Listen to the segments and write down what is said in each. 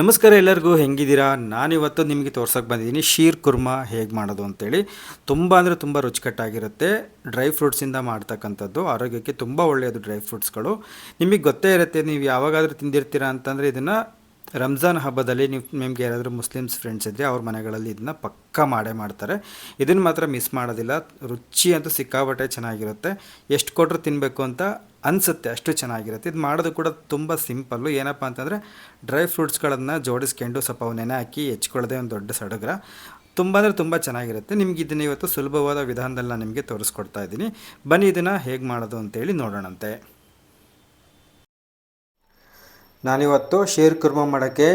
ನಮಸ್ಕಾರ ಎಲ್ಲರಿಗೂ, ಹೆಂಗಿದ್ದೀರಾ? ನಾನಿವತ್ತು ನಿಮಗೆ ತೋರ್ಸೋಕೆ ಬಂದಿದ್ದೀನಿ, ಶೀರ್ ಕುರ್ಮಾ ಹೇಗೆ ಮಾಡೋದು ಅಂತೇಳಿ. ತುಂಬ ಅಂದರೆ ತುಂಬ ರುಚಿಕಟ್ಟಾಗಿರುತ್ತೆ. ಡ್ರೈ ಫ್ರೂಟ್ಸಿಂದ ಮಾಡ್ತಕ್ಕಂಥದ್ದು, ಆರೋಗ್ಯಕ್ಕೆ ತುಂಬ ಒಳ್ಳೆಯದು ಡ್ರೈ ಫ್ರೂಟ್ಸ್ಗಳು ನಿಮಗೆ ಗೊತ್ತೇ ಇರುತ್ತೆ, ನೀವು ಯಾವಾಗಾದರೂ ತಿಂದಿರ್ತೀರಾ ಅಂತಂದರೆ ಇದನ್ನು ರಂಜಾನ್ ಹಬ್ಬದಲ್ಲಿ ನೀವು, ನಿಮಗೆ ಯಾರಾದರೂ ಮುಸ್ಲಿಮ್ಸ್ ಫ್ರೆಂಡ್ಸ್ ಇದ್ದರೆ ಅವ್ರ ಮನೆಗಳಲ್ಲಿ ಇದನ್ನ ಪಕ್ಕಾ ಮಾಡೇ ಮಾಡ್ತಾರೆ. ಇದನ್ನು ಮಾತ್ರ ಮಿಸ್ ಮಾಡೋದಿಲ್ಲ. ರುಚಿ ಅಂತೂ ಸಿಕ್ಕಾಬಟ್ಟೆ ಚೆನ್ನಾಗಿರುತ್ತೆ. ಎಷ್ಟು ಕೊಟ್ಟರು ತಿನ್ನಬೇಕು ಅಂತ ಅನಿಸುತ್ತೆ, ಅಷ್ಟು ಚೆನ್ನಾಗಿರುತ್ತೆ. ಇದು ಮಾಡೋದು ಕೂಡ ತುಂಬ ಸಿಂಪಲ್ಲು. ಏನಪ್ಪ ಅಂತಂದರೆ, ಡ್ರೈ ಫ್ರೂಟ್ಸ್ಗಳನ್ನು ಜೋಡಿಸ್ಕೊಂಡು ಸ್ವಲ್ಪ ಅವು ನೆನೆ ಹಾಕಿ ಹೆಚ್ಕೊಳ್ಳೋದೇ ಒಂದು ದೊಡ್ಡ ಸಡಗರ. ತುಂಬ ಅಂದರೆ ತುಂಬ ಚೆನ್ನಾಗಿರುತ್ತೆ. ನಿಮ್ಗೆ ಇದನ್ನು ಇವತ್ತು ಸುಲಭವಾದ ವಿಧಾನದಲ್ಲಿ ನಾನು ನಿಮಗೆ ತೋರಿಸ್ಕೊಡ್ತಾ ಇದ್ದೀನಿ. ಬನ್ನಿ ಇದನ್ನು ಹೇಗೆ ಮಾಡೋದು ಅಂತೇಳಿ ನೋಡೋಣಂತೆ. ನಾನಿವತ್ತು ಶೇರ್ ಕುರ್ಮ ಮಾಡೋಕ್ಕೆ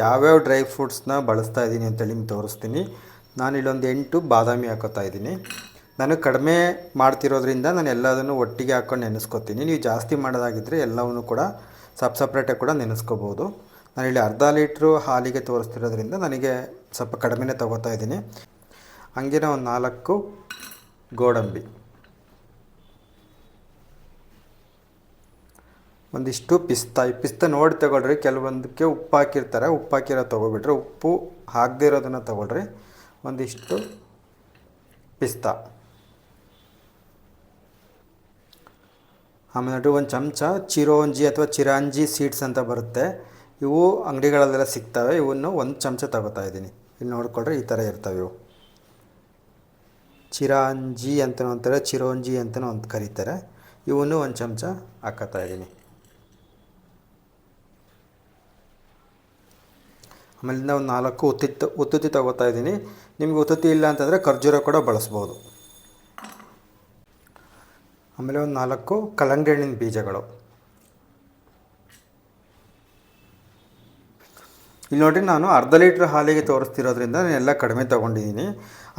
ಯಾವ್ಯಾವ ಡ್ರೈ ಫ್ರೂಟ್ಸ್ನ ಬಳಸ್ತಾ ಇದ್ದೀನಿ ಅಂತೇಳಿ ನಿಮ್ಗೆ ತೋರಿಸ್ತೀನಿ. ನಾನು ಇಲ್ಲೊಂದು ಎಂಟು ಬಾದಾಮಿ ಹಾಕೋತಾ ಇದ್ದೀನಿ. ನಾನು ಕಡಿಮೆ ಮಾಡ್ತಿರೋದ್ರಿಂದ ನಾನು ಎಲ್ಲದನ್ನು ಒಟ್ಟಿಗೆ ಹಾಕ್ಕೊಂಡು ನೆನೆಸ್ಕೊತೀನಿ. ನೀವು ಜಾಸ್ತಿ ಮಾಡೋದಾಗಿದ್ದರೆ ಎಲ್ಲವನ್ನು ಕೂಡ ಸಪ್ ಸಪ್ರೇಟಾಗಿ ಕೂಡ ನೆನೆಸ್ಕೋಬೋದು. ನಾನಿಲ್ಲಿ ಅರ್ಧ ಲೀಟ್ರು ಹಾಲಿಗೆ ತೋರಿಸ್ತಿರೋದ್ರಿಂದ ನನಗೆ ಸ್ವಲ್ಪ ಕಡಿಮೆನೇ ತೊಗೋತಾ ಇದ್ದೀನಿ. ಹಂಗೆ ಒಂದು ನಾಲ್ಕು ಗೋಡಂಬಿ. ಒಂದಿಷ್ಟು ಪಿಸ್ತಾ, ಈ ಪಿಸ್ತಾ ನೋಡಿ ತಗೊಳ್ರಿ. ಕೆಲವೊಂದಕ್ಕೆ ಉಪ್ಪು ಹಾಕಿರ್ತಾರೆ. ಉಪ್ಪು ಹಾಕಿರೋ ತೊಗೊಬಿಟ್ರೆ ಉಪ್ಪು ಹಾಕದೇ ಇರೋದನ್ನು ತಗೊಳ್ರಿ. ಒಂದಿಷ್ಟು ಪಿಸ್ತಾ. ಆಮೇಲೆ ಒಂದು ಚಮಚ ಚಿರೋಂಜಿ ಅಥವಾ ಚಿರಾಂಜಿ ಸೀಡ್ಸ್ ಅಂತ ಬರುತ್ತೆ. ಇವು ಅಂಗಡಿಗಳಲ್ಲೆಲ್ಲ ಸಿಗ್ತವೆ. ಇವನ್ನು ಒಂದು ಚಮಚ ತಗೋತಾ ಇದ್ದೀನಿ. ಇಲ್ಲಿ ನೋಡಿಕೊಂಡ್ರೆ ಈ ಥರ ಇರ್ತವೆ ಇವು. ಚಿರಾಂಜಿ ಅಂತಲೂ ಅಂತಾರೆ, ಚಿರೋಂಜಿ ಅಂತಲೂ ಒಂದು ಕರೀತಾರೆ. ಇವನ್ನು ಒಂದು ಚಮಚ ಹಾಕೋತಾ ಇದ್ದೀನಿ. ಆಮೇಲಿಂದ ಒಂದು ನಾಲ್ಕು ಉತ್ತಿತ್ತು, ಉತ್ತುತ್ತಿ ತಗೋತಾ ಇದ್ದೀನಿ. ನಿಮಗೆ ಉತ್ತುತ್ತಿ ಇಲ್ಲ ಅಂತಂದರೆ ಖರ್ಜೂರ ಕೂಡ ಬಳಸ್ಬೋದು. ಆಮೇಲೆ ಒಂದು ನಾಲ್ಕು ಕಲ್ಲಂಗಡಿ ಬೀಜಗಳು. ಇಲ್ಲಿ ನೋಡಿರಿ ನಾನು ಅರ್ಧ ಲೀಟ್ರ್ ಹಾಲಿಗೆ ತೋರಿಸ್ತಿರೋದ್ರಿಂದ ನಾನು ಎಲ್ಲ ಕಡಿಮೆ ತೊಗೊಂಡಿದ್ದೀನಿ.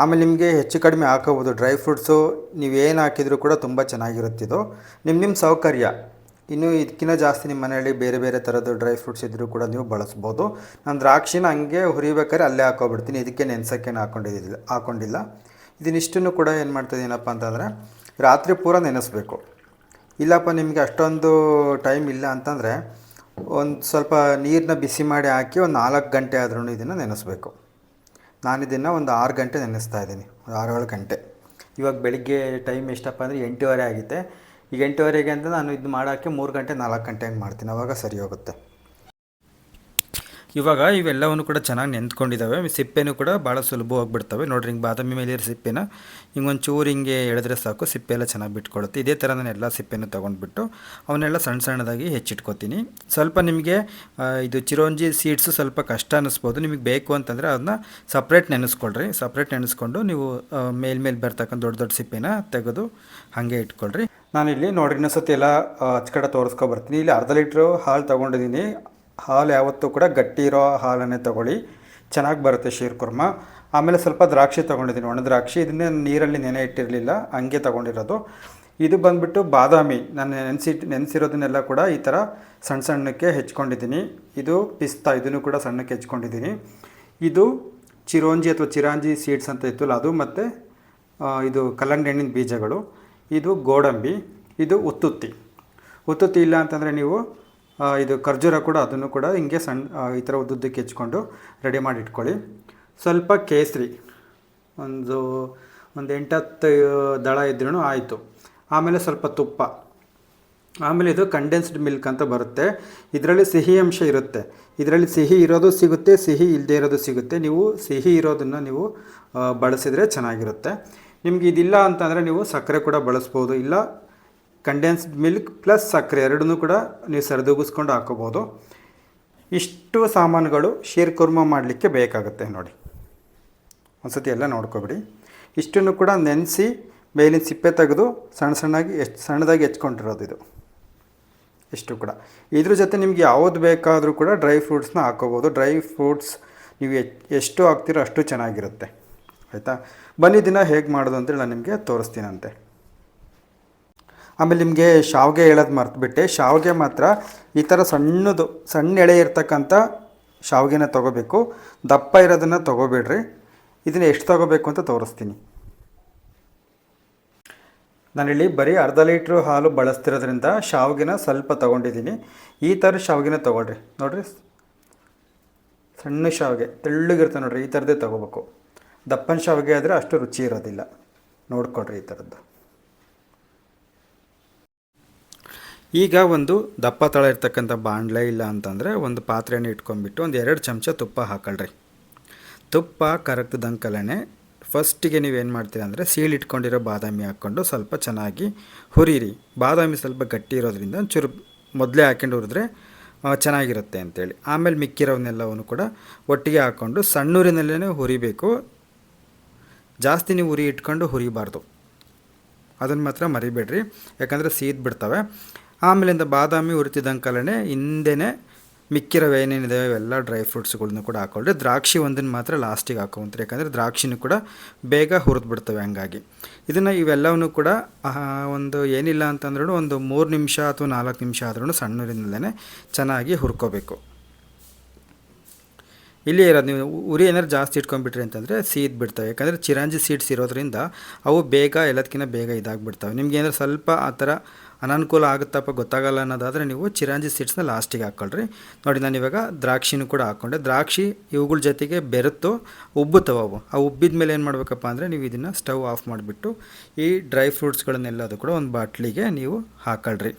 ಆಮೇಲೆ ನಿಮಗೆ ಹೆಚ್ಚು ಕಡಿಮೆ ಹಾಕೋಬೋದು ಡ್ರೈ ಫ್ರೂಟ್ಸು ನೀವೇನು ಹಾಕಿದರೂ ಕೂಡ ತುಂಬ ಚೆನ್ನಾಗಿರುತ್ತಿದ್ದು ನಿಮ್ಮ ನಿಮ್ಮ ಸೌಕರ್ಯ. ಇನ್ನು ಇದಕ್ಕಿಂತ ಜಾಸ್ತಿ ನಿಮ್ಮ ಮನೆಯಲ್ಲಿ ಬೇರೆ ಬೇರೆ ಥರದ್ದು ಡ್ರೈ ಫ್ರೂಟ್ಸ್ ಇದ್ದರೂ ಕೂಡ ನೀವು ಬಳಸ್ಬೋದು. ನಾನು ದ್ರಾಕ್ಷಿನ ಹಂಗೆ ಹುರಿಬೇಕಾದ್ರೆ ಅಲ್ಲೇ ಹಾಕೋಬಿಡ್ತೀನಿ. ಇದಕ್ಕೆ ನೆನೆಸೋಕ್ಕೇನು ಹಾಕೊಂಡಿದ್ದಿಲ್ಲ ಹಾಕೊಂಡಿಲ್ಲ. ಇದನ್ನಿಷ್ಟನ್ನು ಕೂಡ ಏನು ಮಾಡ್ತಾಯಿದ್ದೀನಪ್ಪ ಅಂತಂದರೆ ರಾತ್ರಿ ಪೂರ ನೆನೆಸ್ಬೇಕು. ಇಲ್ಲಪ್ಪ, ನಿಮಗೆ ಅಷ್ಟೊಂದು ಟೈಮ್ ಇಲ್ಲ ಅಂತಂದರೆ ಒಂದು ಸ್ವಲ್ಪ ನೀರನ್ನ ಬಿಸಿ ಮಾಡಿ ಹಾಕಿ ಒಂದು ನಾಲ್ಕು ಗಂಟೆ ಆದ್ರೂ ಇದನ್ನು ನೆನೆಸ್ಬೇಕು. ನಾನು ಇದನ್ನು ಒಂದು ಆರು ಗಂಟೆ ನೆನೆಸ್ತಾ ಇದ್ದೀನಿ, ಒಂದು ಆರು ಏಳು ಗಂಟೆ. ಇವಾಗ ಬೆಳಿಗ್ಗೆ ಟೈಮ್ ಎಷ್ಟಪ್ಪ ಅಂದರೆ ಎಂಟೂವರೆ ಆಗಿದೆ ಈಗ ಎಂಟೂವರೆಗೆ ಅಂತ ನಾನು ಇದು ಮಾಡೋಕ್ಕೆ ಮೂರು ಗಂಟೆ ನಾಲ್ಕು ಗಂಟೆ ಹಂಗೆ ಮಾಡ್ತೀನಿ, ಅವಾಗ ಸರಿ ಹೋಗುತ್ತೆ. ಇವಾಗ ಇವೆಲ್ಲವನ್ನು ಕೂಡ ಚೆನ್ನಾಗಿ ನೆಂದ್ಕೊಂಡಿದ್ದಾವೆ ಸಿಪ್ಪೆನೂ ಕೂಡ ಭಾಳ ಸುಲಭವಾಗಿ ಬಿಡ್ತವೆ ನೋಡ್ರಿ, ಹಿಂಗೆ ಬಾದಾಮಿ ಮೇಲಿರೋ ಸಿಪ್ಪೆನ ಹಿಂಗೆ ಚೂರು ಹಿಂಗೆ ಎಳೆದ್ರೆ ಸಾಕು ಸಿಪ್ಪೆ ಎಲ್ಲ ಚೆನ್ನಾಗಿ ಬಿಟ್ಕೊಡುತ್ತೆ. ಇದೇ ಥರ ನಾನು ಎಲ್ಲ ಸಿಪ್ಪೆನೂ ತೊಗೊಂಡ್ಬಿಟ್ಟು ಅವನ್ನೆಲ್ಲ ಸಣ್ಣ ಸಣ್ಣದಾಗಿ ಹೆಚ್ಚಿಟ್ಕೊತೀನಿ. ಸ್ವಲ್ಪ ನಿಮಗೆ ಇದು ಚಿರೋಂಜಿ ಸೀಡ್ಸು ಸ್ವಲ್ಪ ಕಷ್ಟ ಅನ್ನಿಸ್ಬೋದು ನಿಮಗೆ ಬೇಕು ಅಂತಂದರೆ ಅದನ್ನ ಸಪ್ರೇಟ್ ನೆನೆಸ್ಕೊಳ್ರಿ. ಸಪ್ರೇಟ್ ನೆನೆಸ್ಕೊಂಡು ನೀವು ಮೇಲ್ಮೇಲೆ ಬರ್ತಕ್ಕಂಥ ದೊಡ್ಡ ದೊಡ್ಡ ಸಿಪ್ಪೆನ ತೆಗೆದು ಹಾಗೆ ಇಟ್ಕೊಳ್ರಿ. ನಾನಿಲ್ಲಿ ನೋಡ್ರಿ ಇನ್ನೊಂದ್ಸತಿ ಎಲ್ಲ ಹಚ್ಕಡೆ ತೋರಿಸ್ಕೊಬರ್ತೀನಿ ಇಲ್ಲಿ ಅರ್ಧ ಲೀಟ್ರ್ ಹಾಲು ತೊಗೊಂಡಿದ್ದೀನಿ. ಹಾಲು ಯಾವತ್ತೂ ಕೂಡ ಗಟ್ಟಿ ಇರೋ ಹಾಲನ್ನೇ ತೊಗೊಳ್ಳಿ. ಚೆನ್ನಾಗಿ ಬರುತ್ತೆ ಶೀರ್ಕುರ್ಮ ಆಮೇಲೆ ಸ್ವಲ್ಪ ದ್ರಾಕ್ಷಿ ತೊಗೊಂಡಿದ್ದೀನಿ. ಒಣ ದ್ರಾಕ್ಷಿ. ಇದನ್ನೇ ನೀರಲ್ಲಿ ನೆನೆ ಇಟ್ಟಿರಲಿಲ್ಲ. ಹಂಗೆ ತೊಗೊಂಡಿರೋದು. ಇದು ಬಂದುಬಿಟ್ಟು ಬಾದಾಮಿ. ನಾನು ನೆನೆಸಿಟ್ಟು ನೆನೆಸಿರೋದನ್ನೆಲ್ಲ ಕೂಡ ಈ ಥರ ಸಣ್ಣ ಸಣ್ಣಕ್ಕೆ ಹೆಚ್ಕೊಂಡಿದ್ದೀನಿ. ಇದು ಪಿಸ್ತಾ, ಇದನ್ನು ಕೂಡ ಸಣ್ಣಕ್ಕೆ ಹೆಚ್ಕೊಂಡಿದ್ದೀನಿ. ಇದು ಚಿರೋಂಜಿ ಅಥವಾ ಚಿರಾಂಜಿ ಸೀಡ್ಸ್ ಅಂತ ಇತ್ತಲ್ಲ, ಅದು ಮತ್ತು ಇದು ಕಲ್ಲಂಗಡಿ ಹಣ್ಣಿನ ಬೀಜಗಳು. ಇದು ಗೋಡಂಬಿ. ಇದು ಉತ್ತುತ್ತಿ. ಉತ್ತುತ್ತಿ ಇಲ್ಲ ಅಂತಂದರೆ ನೀವು ಇದು ಖರ್ಜೂರ ಕೂಡ ಅದನ್ನು ಕೂಡ ಹಿಂಗೆ ಸಣ್ಣ ಈ ಥರ ಉದ್ದುದ್ದಕ್ಕೆ ಹೆಚ್ಕೊಂಡು ರೆಡಿ ಮಾಡಿ ಇಟ್ಕೊಳ್ಳಿ ಸ್ವಲ್ಪ ಕೇಸರಿ, ಒಂದು ಒಂದು ಎಂಟತ್ತು ದಳ ಇದ್ರೂ ಆಯಿತು. ಆಮೇಲೆ ಸ್ವಲ್ಪ ತುಪ್ಪ. ಆಮೇಲೆ ಇದು ಕಂಡೆನ್ಸ್ಡ್ ಮಿಲ್ಕ್ ಅಂತ ಬರುತ್ತೆ. ಇದರಲ್ಲಿ ಸಿಹಿ ಅಂಶ ಇರುತ್ತೆ. ಇದರಲ್ಲಿ ಸಿಹಿ ಇರೋದು ಸಿಗುತ್ತೆ, ಸಿಹಿ ಇಲ್ಲದೆ ಇರೋದು ಸಿಗುತ್ತೆ. ನೀವು ಸಿಹಿ ಇರೋದನ್ನು ನೀವು ಬಳಸಿದರೆ ಚೆನ್ನಾಗಿರುತ್ತೆ. ನಿಮ್ಗೆ ಇದಿಲ್ಲ ಅಂತಂದರೆ ನೀವು ಸಕ್ಕರೆ ಕೂಡ ಬಳಸ್ಬೋದು. ಇಲ್ಲ ಕಂಡೆನ್ಸ್ಡ್ ಮಿಲ್ಕ್ ಪ್ಲಸ್ ಸಕ್ಕರೆ ಎರಡನ್ನೂ ಕೂಡ ನೀವು ಸರಿದೂಗಿಸ್ಕೊಂಡು ಹಾಕೋಬೋದು. ಇಷ್ಟು ಸಾಮಾನುಗಳು ಶೀರ್ ಕುರ್ಮ ಮಾಡಲಿಕ್ಕೆ ಬೇಕಾಗುತ್ತೆ ನೋಡಿ. ಒಂದ್ಸತಿ ಎಲ್ಲ ನೋಡ್ಕೊಬಿಡಿ. ಇಷ್ಟನ್ನು ಕೂಡ ನೆನೆಸಿ ಮೇಲಿನ ಸಿಪ್ಪೆ ತೆಗೆದು ಸಣ್ಣ ಸಣ್ಣಾಗಿ ಎಷ್ಟು ಸಣ್ಣದಾಗಿ ಹೆಚ್ಕೊಂಡಿರೋದು ಇದು. ಇಷ್ಟು ಕೂಡ. ಇದ್ರ ಜೊತೆ ನಿಮ್ಗೆ ಯಾವುದು ಬೇಕಾದರೂ ಕೂಡ ಡ್ರೈ ಫ್ರೂಟ್ಸ್ನ ಹಾಕೋಬೋದು. ಡ್ರೈ ಫ್ರೂಟ್ಸ್ ನೀವು ಎಷ್ಟು ಹಾಕ್ತೀರೋ ಅಷ್ಟು ಚೆನ್ನಾಗಿರುತ್ತೆ. ಆಯಿತಾ? ಬನ್ನಿ ದಿನ ಹೇಗೆ ಮಾಡೋದು ಅಂತೇಳಿ ನಾನು ನಿಮಗೆ ತೋರಿಸ್ತೀನಂತೆ. ಆಮೇಲೆ ನಿಮಗೆ ಶಾವಿಗೆ ಹೇಳೋದು ಮರ್ತುಬಿಟ್ಟೆ. ಶಾವಿಗೆ ಮಾತ್ರ ಈ ಥರ ಸಣ್ಣದು, ಸಣ್ಣ ಎಳೆ ಇರ್ತಕ್ಕಂಥ ಶಾವಿಗೆನ ತೊಗೋಬೇಕು. ದಪ್ಪ ಇರೋದನ್ನು ತೊಗೋಬೇಡ್ರಿ. ಇದನ್ನು ಎಷ್ಟು ತೊಗೋಬೇಕು ಅಂತ ತೋರಿಸ್ತೀನಿ. ನಾನಿಲ್ಲಿ ಬರೀ ಅರ್ಧ ಲೀಟ್ರ್ ಹಾಲು ಬಳಸ್ತಿರೋದ್ರಿಂದ ಶಾವಿಗೆನ ಸ್ವಲ್ಪ ತೊಗೊಂಡಿದ್ದೀನಿ. ಈ ಥರ ಶಾವಿಗೆನ ತೊಗೊಳ್ರಿ. ನೋಡಿರಿ. ಸಣ್ಣ ಶಾವಿಗೆ, ತೆಳ್ಳಗಿರುತ್ತೆ ನೋಡಿರಿ. ಈ ಥರದ್ದೇ ತೊಗೋಬೇಕು. ದಪ್ಪನ ಶಾವಿಗೆ ಆದರೆ ಅಷ್ಟು ರುಚಿ ಇರೋದಿಲ್ಲ. ನೋಡ್ಕೊಳ್ರಿ ಈ ಥರದ್ದು. ಈಗ ಒಂದು ದಪ್ಪ ತಳ ಇರ್ತಕ್ಕಂಥ ಬಾಣಲೆ ಇಲ್ಲ ಅಂತಂದರೆ ಒಂದು ಪಾತ್ರೆನ ಇಟ್ಕೊಂಡ್ಬಿಟ್ಟು ಒಂದು ಎರಡು ಚಮಚ ತುಪ್ಪ ಹಾಕೊಳ್ರಿ. ತುಪ್ಪ ಕರಗ್ತದಂಕಲೇ ಫಸ್ಟಿಗೆ ನೀವೇನು ಮಾಡ್ತೀರಾ ಅಂದರೆ ಸೀಳು ಇಟ್ಕೊಂಡಿರೋ ಬಾದಾಮಿ ಹಾಕ್ಕೊಂಡು ಸ್ವಲ್ಪ ಚೆನ್ನಾಗಿ ಹುರಿರಿ. ಬಾದಾಮಿ ಸ್ವಲ್ಪ ಗಟ್ಟಿ ಇರೋದ್ರಿಂದ ಒಂಚೂರು ಮೊದಲೇ ಹಾಕ್ಕೊಂಡು ಹುರಿದ್ರೆ ಚೆನ್ನಾಗಿರುತ್ತೆ ಅಂತೇಳಿ. ಆಮೇಲೆ ಮಿಕ್ಕಿರೋವನ್ನೆಲ್ಲವನ್ನು ಕೂಡ ಒಟ್ಟಿಗೆ ಹಾಕ್ಕೊಂಡು ಸಣ್ಣೂರಿನಲ್ಲೇ ಹುರಿಬೇಕು. ಜಾಸ್ತಿ ನೀವು ಉರಿ ಇಟ್ಕೊಂಡು ಹುರಿಬಾರ್ದು. ಅದನ್ನು ಮಾತ್ರ ಮರಿಬೇಡ್ರಿ. ಯಾಕಂದರೆ ಸೀದ್ ಬಿಡ್ತವೆ. ಆಮೇಲಿಂದ ಬಾದಾಮಿ ಹುರಿತಿದ್ದಂಕಲೇ ಹಿಂದೆನೇ ಮಿಕ್ಕಿರೋ ಏನೇನಿದೆ ಇವೆಲ್ಲ ಡ್ರೈ ಫ್ರೂಟ್ಸ್ಗಳ್ನ ಕೂಡ ಹಾಕ್ಕೊಳ್ರಿ ದ್ರಾಕ್ಷಿ ಒಂದನ್ನು ಮಾತ್ರ ಲಾಸ್ಟಿಗೆ ಹಾಕೊಂತ್ರಿ ಯಾಕಂದರೆ ದ್ರಾಕ್ಷಿನೂ ಕೂಡ ಬೇಗ ಹುರಿದು ಬಿಡ್ತವೆ ಹಂಗಾಗಿ. ಇದನ್ನು ಇವೆಲ್ಲವನ್ನೂ ಕೂಡ ಒಂದು ಏನಿಲ್ಲ ಅಂತಂದ್ರೂ ಒಂದು ಮೂರು ನಿಮಿಷ ಅಥವಾ ನಾಲ್ಕು ನಿಮಿಷ ಆದ್ರೂ ಸಣ್ಣರಿಂದಲೇ ಚೆನ್ನಾಗಿ ಹುರ್ಕೋಬೇಕು. ಇಲ್ಲಿ ಇರೋದು ನೀವು ಉರಿ ಏನಾದ್ರು ಜಾಸ್ತಿ ಇಟ್ಕೊಂಡ್ಬಿಟ್ರಿ ಅಂತಂದರೆ ಸೀದ್ ಬಿಡ್ತವೆ. ಯಾಕಂದರೆ ಚಿರಂಜಿ ಸೀಡ್ಸ್ ಇರೋದ್ರಿಂದ ಅವು ಬೇಗ ಎಲ್ಲದಕ್ಕಿಂತ ಬೇಗ ಇದಾಗಿಬಿಡ್ತವೆ. ನಿಮ್ಗೆ ಏನಾದ್ರು ಸ್ವಲ್ಪ ಆ ಥರ ಅನಾನುಕೂಲ ಆಗುತ್ತಪ್ಪ ಗೊತ್ತಾಗಲ್ಲ ಅನ್ನೋದಾದರೆ ನೀವು ಚಿರಂಜಿ ಸೀಡ್ಸ್ನ ಲಾಸ್ಟಿಗೆ ಹಾಕ್ಕೊಳ್ರಿ ನೋಡಿ, ನಾನು ಇವಾಗ ದ್ರಾಕ್ಷಿನೂ ಕೂಡ ಹಾಕ್ಕೊಂಡೆ ದ್ರಾಕ್ಷಿ ಇವುಗಳ ಜೊತೆಗೆ ಬೆರೆತು ಉಬ್ಬುತ್ತವೆ ಅವು ಆ ಉಬ್ಬಿದ ಮೇಲೆ ಏನು ಮಾಡಬೇಕಪ್ಪ ಅಂದರೆ ನೀವು ಇದನ್ನು ಸ್ಟವ್ ಆಫ್ ಮಾಡಿಬಿಟ್ಟು ಈ ಡ್ರೈ ಫ್ರೂಟ್ಸ್ಗಳನ್ನೆಲ್ಲದು ಕೂಡ ಒಂದು ಬಾಟ್ಲಿಗೆ ನೀವು ಹಾಕ್ಕೊಳ್ರಿ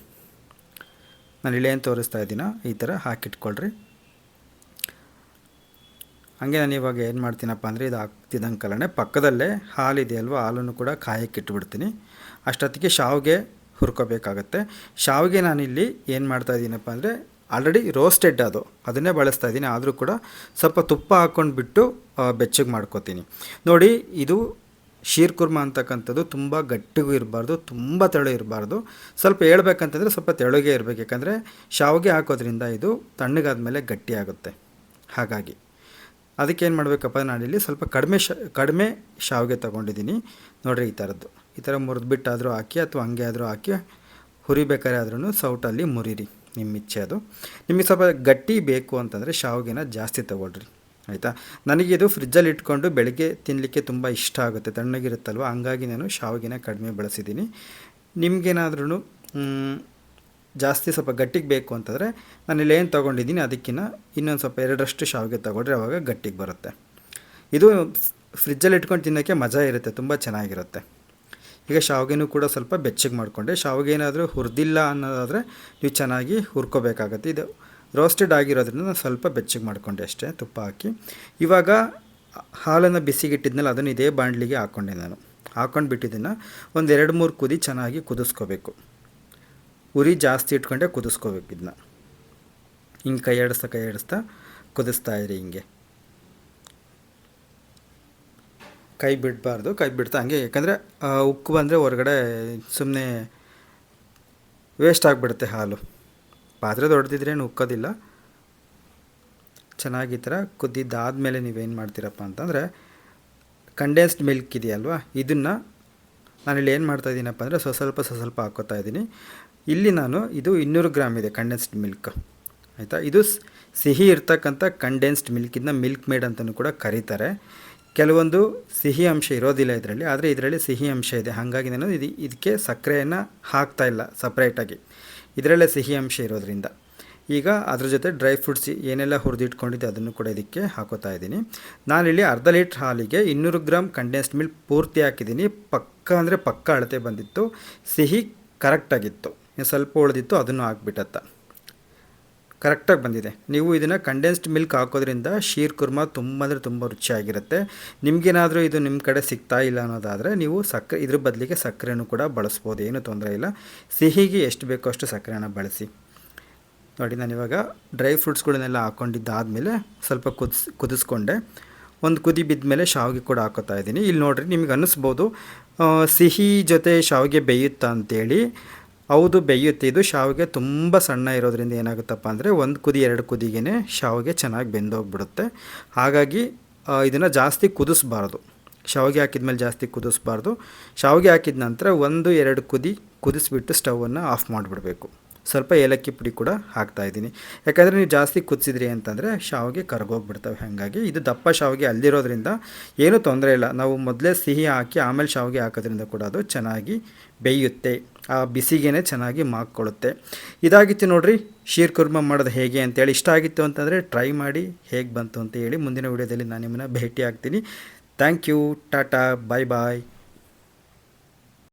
ನಾನು ಇಳೆಯನ್ನು ತೋರಿಸ್ತಾ ಇದ್ದೀನ ಈ ಥರ ಹಾಕಿಟ್ಕೊಳ್ರಿ. ಹಾಗೆ ನಾನು ಇವಾಗ ಏನು ಮಾಡ್ತೀನಪ್ಪ ಅಂದರೆ ಇದು ಆಗ್ತಿದ್ದಂಕಲೇ ಪಕ್ಕದಲ್ಲೇ ಹಾಲಿದೆಯಲ್ವ ಹಾಲನ್ನು ಕೂಡ ಕಾಯಕ್ಕೆ ಇಟ್ಬಿಡ್ತೀನಿ. ಅಷ್ಟೊತ್ತಿಗೆ ಶಾವಿಗೆ ಹುರ್ಕೋಬೇಕಾಗತ್ತೆ. ಶಾವಿಗೆ ನಾನಿಲ್ಲಿ ಏನು ಮಾಡ್ತಾ ಇದ್ದೀನಪ್ಪ ಅಂದರೆ ಆಲ್ರೆಡಿ ರೋಸ್ಟೆಡ್ ಅದು. ಅದನ್ನೇ ಬಳಸ್ತಾ ಇದ್ದೀನಿ. ಆದರೂ ಕೂಡ ಸ್ವಲ್ಪ ತುಪ್ಪ ಹಾಕ್ಕೊಂಡು ಬಿಟ್ಟು ಬೆಚ್ಚಗೆ ಮಾಡ್ಕೋತೀನಿ. ನೋಡಿ, ಇದು ಶೀರ್ ಕುರ್ಮಾ ಅಂತಕ್ಕಂಥದ್ದು ತುಂಬ ಗಟ್ಟಿಗೂ ಇರಬಾರ್ದು, ತುಂಬ ತೆಳು ಇರಬಾರ್ದು. ಸ್ವಲ್ಪ ಹೇಳ್ಬೇಕಂತಂದರೆ ಸ್ವಲ್ಪ ತೆಳುಗೆ ಇರಬೇಕು. ಯಾಕಂದರೆ ಶಾವಿಗೆ ಹಾಕೋದ್ರಿಂದ ಇದು ತಣ್ಣಗಾದ ಮೇಲೆ ಗಟ್ಟಿಯಾಗುತ್ತೆ. ಹಾಗಾಗಿ ಅದಕ್ಕೆ ಏನು ಮಾಡಬೇಕಪ್ಪ ನಾನಿಲ್ಲಿ ಸ್ವಲ್ಪ ಕಡಿಮೆ ಶ, ಕಡಿಮೆ ಶಾವಿಗೆ ತೊಗೊಂಡಿದ್ದೀನಿ. ನೋಡಿರಿ ಈ ಥರದ್ದು ಈ ಥರ ಮುರಿದ್ಬಿಟ್ಟಾದರೂ ಹಾಕಿ ಅಥವಾ ಹಂಗೆ ಆದರೂ ಹಾಕಿ ಹುರಿಬೇಕಾದ್ರೆ ಆದ್ರೂ ಸೌಟಲ್ಲಿ ಮುರಿರಿ ನಿಮ್ಮ ಇಚ್ಛೆ ಅದು. ನಿಮಗೆ ಸ್ವಲ್ಪ ಗಟ್ಟಿ ಬೇಕು ಅಂತಂದರೆ ಶಾವಿಗೆನ ಜಾಸ್ತಿ ತೊಗೊಳ್ರಿ. ಆಯಿತಾ? ನನಗಿದು ಫ್ರಿಜ್ಜಲ್ಲಿ ಇಟ್ಕೊಂಡು ಬೆಳಗ್ಗೆ ತಿನ್ನಲಿಕ್ಕೆ ತುಂಬ ಇಷ್ಟ ಆಗುತ್ತೆ, ತಣ್ಣಗಿರುತ್ತಲ್ವ? ಹಂಗಾಗಿ ನಾನು ಶಾವಿಗೆನ ಕಡಿಮೆ ಬಳಸಿದ್ದೀನಿ. ನಿಮಗೇನಾದ್ರೂ ಜಾಸ್ತಿ ಸ್ವಲ್ಪ ಗಟ್ಟಿಗೆ ಬೇಕು ಅಂತಂದರೆ ನಾನು ಇಲ್ಲಿ ಏನು ತೊಗೊಂಡಿದ್ದೀನಿ ಅದಕ್ಕಿಂತ ಇನ್ನೊಂದು ಸ್ವಲ್ಪ ಎರಡರಷ್ಟು ಶಾವಿಗೆ ತೊಗೊಂಡ್ರೆ ಅವಾಗ ಗಟ್ಟಿಗೆ ಬರುತ್ತೆ. ಇದು ಫ್ರಿಜ್ಜಲ್ಲಿ ಇಟ್ಕೊಂಡು ತಿನ್ನೋಕ್ಕೆ ಮಜಾ ಇರುತ್ತೆ, ತುಂಬ ಚೆನ್ನಾಗಿರುತ್ತೆ. ಈಗ ಶಾವಿಗೆನೂ ಕೂಡ ಸ್ವಲ್ಪ ಬೆಚ್ಚಗೆ ಮಾಡಿಕೊಂಡೆ. ಶಾವಿಗೆ ಏನಾದರೂ ಹುರಿದಿಲ್ಲ ಅನ್ನೋದಾದರೆ ನೀವು ಚೆನ್ನಾಗಿ ಹುರ್ಕೋಬೇಕಾಗತ್ತೆ. ಇದು ರೋಸ್ಟೆಡ್ ಆಗಿರೋದ್ರಿಂದ ಸ್ವಲ್ಪ ಬೆಚ್ಚಗೆ ಮಾಡಿಕೊಂಡೆ ಅಷ್ಟೇ ತುಪ್ಪ ಹಾಕಿ. ಇವಾಗ ಹಾಲನ್ನು ಬಿಸಿಗಿಟ್ಟಿದ್ಮೇಲೆ ಅದನ್ನು ಇದೇ ಬಾಣಲಿಗೆ ಹಾಕ್ಕೊಂಡೆ ನಾನು. ಹಾಕ್ಕೊಂಡು ಬಿಟ್ಟಿದ್ದನ್ನು ಒಂದು ಎರಡು ಮೂರು ಕುದಿ ಚೆನ್ನಾಗಿ ಕುದಿಸ್ಕೋಬೇಕು. ಉರಿ ಜಾಸ್ತಿ ಇಟ್ಕೊಂಡೆ ಕುದಿಸ್ಕೋಬೇಕು ಇದನ್ನ ಹಿಂಗೆ ಕೈ ಆಡಿಸ್ತಾ ಕೈ ಆಡಿಸ್ತಾ ಕುದಿಸ್ತಾ ಇರಿ ಹಿಂಗೆ. ಕೈ ಬಿಡಬಾರ್ದು, ಕೈ ಬಿಡ್ತಾ ಹಂಗೆ. ಯಾಕಂದರೆ ಉಕ್ಕು ಬಂದರೆ ಹೊರಗಡೆ ಸುಮ್ಮನೆ ವೇಸ್ಟ್ ಆಗಿಬಿಡುತ್ತೆ ಹಾಲು. ಪಾತ್ರೆ ದೊಡ್ಡದಿದ್ರೇನು ಉಕ್ಕೋದಿಲ್ಲ. ಚೆನ್ನಾಗಿ ಈ ಥರ ಕುದ್ದಿದ್ದಾದಮೇಲೆ ನೀವೇನು ಮಾಡ್ತೀರಪ್ಪ ಅಂತಂದರೆ ಕಂಡೆನ್ಸ್ಡ್ ಮಿಲ್ಕ್ ಇದೆಯಲ್ವ, ಇದನ್ನು ನಾನಿಲ್ಲಿ ಏನು ಮಾಡ್ತಾ ಇದ್ದೀನಪ್ಪ ಅಂದರೆ ಸ್ವಲ್ಪ ಸ್ವಲ್ಪ ಸ್ವ ಸ್ವಲ್ಪ ಹಾಕ್ಕೋತಾ ಇದ್ದೀನಿ. ಇಲ್ಲಿ ನಾನು ಇದು ಇನ್ನೂರು ಗ್ರಾಮ್ ಇದೆ ಕಂಡೆನ್ಸ್ಡ್ ಮಿಲ್ಕ್ ಆಯಿತಾ? ಇದು ಸಿಹಿ ಇರ್ತಕ್ಕಂಥ ಕಂಡೆನ್ಸ್ಡ್ ಮಿಲ್ಕ್ ಇದನ್ನ ಮಿಲ್ಕ್ ಮೇಡ್ ಅಂತಲೂ ಕೂಡ ಕರೀತಾರೆ. ಕೆಲವೊಂದು ಸಿಹಿ ಅಂಶ ಇರೋದಿಲ್ಲ ಇದರಲ್ಲಿ, ಆದರೆ ಇದರಲ್ಲಿ ಸಿಹಿ ಅಂಶ ಇದೆ. ಹಾಗಾಗಿ ನಾನು ಇದು, ಇದಕ್ಕೆ ಸಕ್ಕರೆಯನ್ನು ಹಾಕ್ತಾ ಇಲ್ಲ ಸಪ್ರೇಟಾಗಿ ಇದರಲ್ಲೇ ಸಿಹಿ ಅಂಶ ಇರೋದ್ರಿಂದ. ಈಗ ಅದ್ರ ಜೊತೆ ಡ್ರೈ ಫ್ರೂಟ್ಸ್ ಏನೆಲ್ಲ ಹುರಿದಿಟ್ಕೊಂಡಿದ್ದೆ ಅದನ್ನು ಕೂಡ ಇದಕ್ಕೆ ಹಾಕೋತಾ ಇದ್ದೀನಿ. ನಾನಿಲ್ಲಿ ಅರ್ಧ ಲೀಟ್ರ್ ಹಾಲಿಗೆ ಇನ್ನೂರು ಗ್ರಾಮ್ ಕಂಡೆನ್ಸ್ಡ್ ಮಿಲ್ಕ್ ಪೂರ್ತಿ ಹಾಕಿದ್ದೀನಿ. ಪಕ್ಕ ಅಂದರೆ ಪಕ್ಕ ಅಳತೆ ಬಂದಿತ್ತು. ಸಿಹಿ ಕರೆಕ್ಟಾಗಿತ್ತು ಸ್ವಲ್ಪ ಉಳಿದಿತ್ತು, ಅದನ್ನು ಹಾಕ್ಬಿಟ್ಟತ್ತ. ಕರೆಕ್ಟಾಗಿ ಬಂದಿದೆ. ನೀವು ಇದನ್ನು ಕಂಡೆನ್ಸ್ಡ್ ಮಿಲ್ಕ್ ಹಾಕೋದ್ರಿಂದ ಶೀರ್ ಕುರ್ಮ ತುಂಬ ಅಂದರೆ ತುಂಬ ರುಚಿಯಾಗಿರುತ್ತೆ. ನಿಮಗೇನಾದರೂ ಇದು ನಿಮ್ಮ ಕಡೆ ಸಿಗ್ತಾ ಇಲ್ಲ ಅನ್ನೋದಾದರೆ ನೀವು ಸಕ್ಕರೆ ಇದ್ರ ಬದಲಿಗೆ ಸಕ್ಕರೆನೂ ಕೂಡ ಬಳಸ್ಬೋದು, ಏನೂ ತೊಂದರೆ ಇಲ್ಲ. ಸಿಹಿಗೆ ಎಷ್ಟು ಬೇಕೋ ಅಷ್ಟು ಸಕ್ಕರೆನ ಬಳಸಿ. ನೋಡಿ ನಾನಿವಾಗ ಡ್ರೈ ಫ್ರೂಟ್ಸ್ಗಳನ್ನೆಲ್ಲ ಹಾಕ್ಕೊಂಡಿದ್ದಾದಮೇಲೆ ಸ್ವಲ್ಪ ಕುದಿಸ್, ಕುದಿಸ್ಕೊಂಡೆ. ಒಂದು ಕುದಿ ಬಿದ್ದ ಮೇಲೆ ಶಾವಿಗೆ ಕೂಡ ಹಾಕೋತಾ ಇದ್ದೀನಿ. ಇಲ್ಲಿ ನೋಡಿರಿ, ನಿಮಗೆ ಅನ್ನಿಸ್ಬೋದು ಸಿಹಿ ಜೊತೆ ಶಾವಿಗೆ ಬೇಯುತ್ತಾ ಅಂತೇಳಿ ಹೌದು ಬೇಯುತ್ತೆ ಇದು ಶಾವಿಗೆ ತುಂಬ ಸಣ್ಣ ಇರೋದ್ರಿಂದ ಏನಾಗುತ್ತಪ್ಪ ಅಂದರೆ ಒಂದು ಕುದಿ, ಎರಡು ಕುದಿಗೆ ಶಾವಿಗೆ ಚೆನ್ನಾಗಿ ಬೆಂದೋಗ್ಬಿಡುತ್ತೆ. ಹಾಗಾಗಿ ಇದನ್ನು ಜಾಸ್ತಿ ಕುದಿಸ್ಬಾರ್ದು. ಶಾವಿಗೆ ಹಾಕಿದ್ಮೇಲೆ ಜಾಸ್ತಿ ಕುದಿಸ್ಬಾರ್ದು. ಶಾವಿಗೆ ಹಾಕಿದ ನಂತರ ಒಂದು, ಎರಡು ಕುದಿ, ಕುದಿಸ್ಬಿಟ್ಟು ಸ್ಟವನ್ನು ಆಫ್ ಮಾಡಿಬಿಡಬೇಕು. ಸ್ವಲ್ಪ ಏಲಕ್ಕಿ ಪುಡಿ ಕೂಡ ಹಾಕ್ತಾ ಇದ್ದೀನಿ. ಯಾಕಂದರೆ ನೀವು ಜಾಸ್ತಿ ಕುದಿಸಿದ್ರಿ ಅಂತಂದರೆ ಶಾವಿಗೆ ಕರಗೋಗ್ಬಿಡ್ತವೆ. ಹಾಗಾಗಿ ಇದು ದಪ್ಪ ಶಾವಿಗೆ ಅಲ್ಲಿರೋದ್ರಿಂದ ಏನೂ ತೊಂದರೆ ಇಲ್ಲ. ನಾವು ಮೊದಲೇ ಸಿಹಿ ಹಾಕಿ ಆಮೇಲೆ ಶಾವಿಗೆ ಹಾಕೋದ್ರಿಂದ ಕೂಡ ಅದು ಚೆನ್ನಾಗಿ ಬೇಯುತ್ತೆ. ಆ ಬಿಸಿಗೇನೆ ಚೆನ್ನಾಗಿ ಮಾಕ್ಕೊಳ್ಳುತ್ತೆ. ಇದಾಗಿತ್ತು ನೋಡಿರಿ, ಶೀರ್ ಕುರ್ಮ ಮಾಡೋದು ಹೇಗೆ ಅಂತೇಳಿ. ಇಷ್ಟ ಆಗಿತ್ತು ಅಂತಂದರೆ ಟ್ರೈ ಮಾಡಿ ಹೇಗೆ ಬಂತು ಅಂತ ಹೇಳಿ ಮುಂದಿನ ವಿಡಿಯೋದಲ್ಲಿ ನಾನು ನಿಮ್ಮನ್ನು ಭೇಟಿ ಆಗ್ತೀನಿ thank you, tata bye bye